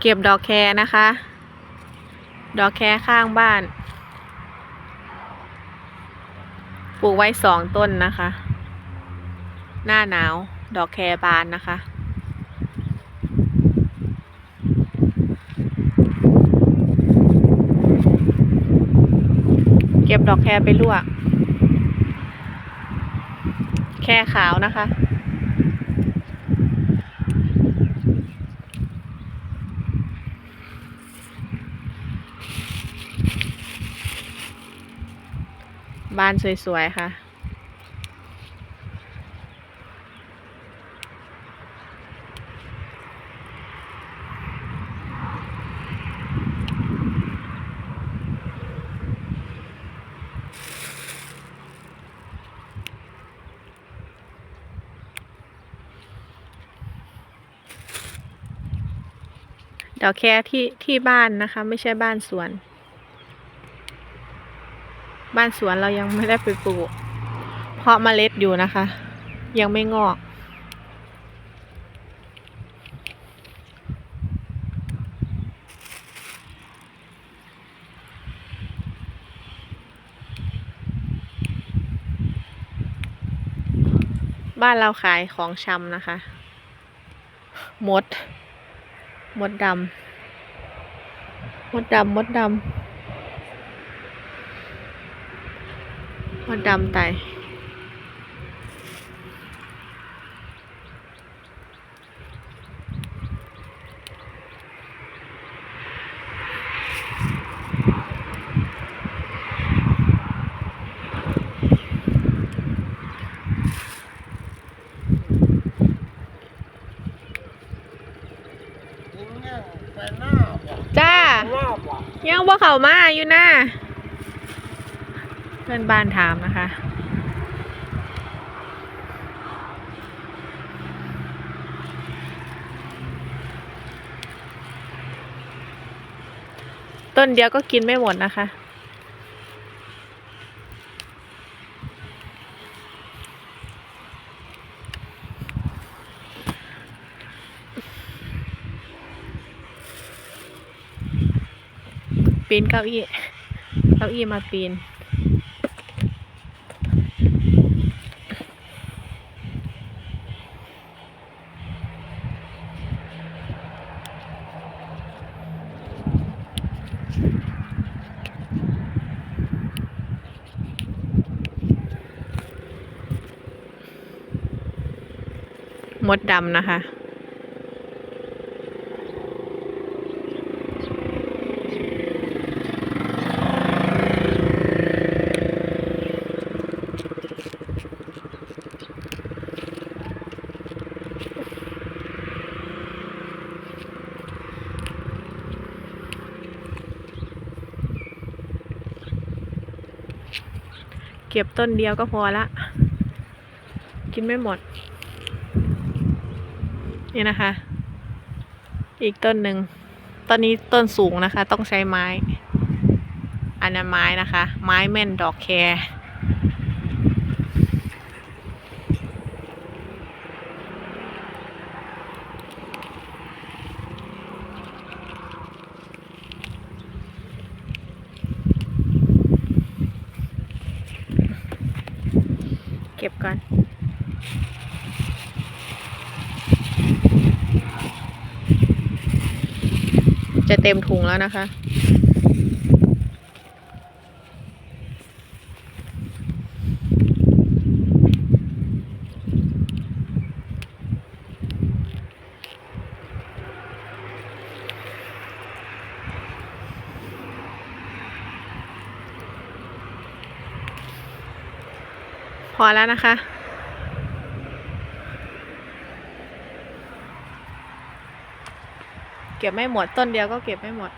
เก็บดอกแครนะคะ ดอกแครข้างบ้าน ปลูกไว้สองต้นนะคะ หน้าหนาว ดอกแครบานนะคะ เก็บดอกแครไปลวก แครขาวนะคะ บ้านสวยๆค่ะ ดอกแครที่ที่บ้านนะคะ ไม่ใช่บ้านสวน บ้านสวนเรายังไม่ได้ไปปลูก เพราะเมล็ดอยู่นะคะ ยังไม่งอกบ้านเราขายของชำนะคะ มด มดดำ มดดำ มดดำ มดดำไตจ้า ยังบ่เข้ามาอยู่นะ เพื่อนบ้านถามนะคะ ต้นเดียวก็กินไม่หมดนะคะ ปีนเก้าอี้ เก้าอี้มาปีน มดดำนะคะ เก็บต้นเดียวก็พอละ กินไม่หมด นี่นะคะ อีกต้นหนึ่งต้นนี้ต้นสูงนะคะ ต้องใช้ไม้ อันนั้นไม้นะคะ ไม้แม่นดอกแครเก็บก่อน จะเต็มถุงแล้วนะคะ พอแล้วนะคะ เก็บไม่หมดต้นเดียวก็เก็บไม่หมด